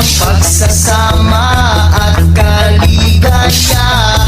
Ang pagsasama at kaligayahan